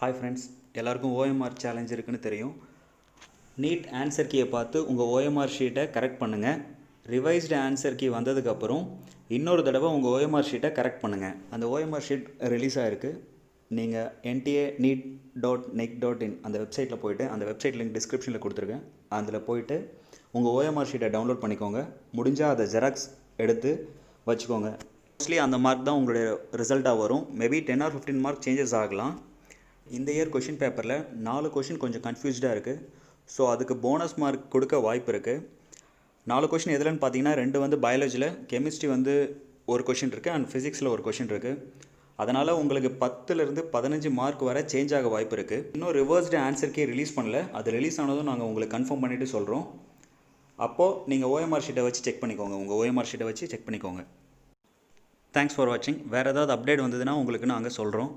Hi friends எல்லாருக்கும் OMR challenge இருக்குன்னு தெரியும். நீட் ஆன்சர் கீயை பார்த்து உங்கள் ஓஎம்ஆர் ஷீட்டை கரெக்ட் பண்ணுங்கள் ரிவைஸ்டு ஆன்சர் கீ வந்ததுக்கப்புறம் இன்னொரு தடவை உங்கள் ஓஎம்ஆர் ஷீட்டை கரெக்ட் பண்ணுங்கள் அந்த ஓஎம்ஆர் ஷீட் ரிலீஸ் ஆகிருக்கு நீங்கள் NTA NEET dot NIC dot in அந்த வெப்சைட்டில் போயிட்டு அந்த வெப்சைட் லிங்க் டிஸ்கிரிப்ஷனில் கொடுத்துருக்கேன். அதில் போயிட்டு உங்கள் ஓஎம்ஆர் ஷீட்டை டவுன்லோட் பண்ணிக்கோங்க. முடிஞ்சால் அதை ஜெராக்ஸ் எடுத்து வச்சுக்கோங்க. மோஸ்ட்லி அந்த மார்க் தான் உங்களுடைய ரிசல்ட்டாக வரும். Maybe ten or fifteen mark changes ஆகலாம். இந்த இயர் கொஷின் பேப்பரில் நாலு கொஷின் கொஞ்சம் கன்ஃபியூஸ்டாக இருக்குது ஸோ அதுக்கு போனஸ் மார்க் கொடுக்க வாய்ப்பு இருக்குது நாலு கொஷின் எதுலன்னு பார்த்தீங்கன்னா ரெண்டு வந்து பயாலஜியில் கெமிஸ்ட்ரி வந்து ஒரு கொஷின் இருக்குது அண்ட் ஃபிசிக்ஸில் ஒரு கொஷின் இருக்குது அதனால் உங்களுக்கு பத்துலேருந்து பதினஞ்சு மார்க் வரை சேஞ்ச் ஆக வாய்ப்பு இருக்குது இன்னும் ரிவர்ஸ்டு ஆன்சருக்கே ரிலீஸ் பண்ணல. அது ரிலீஸ் ஆனதும் நாங்கள் உங்களுக்கு கன்ஃபார்ம் பண்ணிவிட்டு சொல்கிறோம் அப்போது நீங்கள் ஓஎம்ஆர் ஷீட்டை வச்சு செக் பண்ணிக்கோங்க. உங்கள் ஓஎம்ஆர் ஷீட்டை வச்சு செக் பண்ணிக்கோங்க. தேங்க்ஸ் ஃபார் வாட்சிங் வேறு ஏதாவது அப்டேட் வந்ததுன்னா உங்களுக்கு நாங்கள் சொல்கிறோம்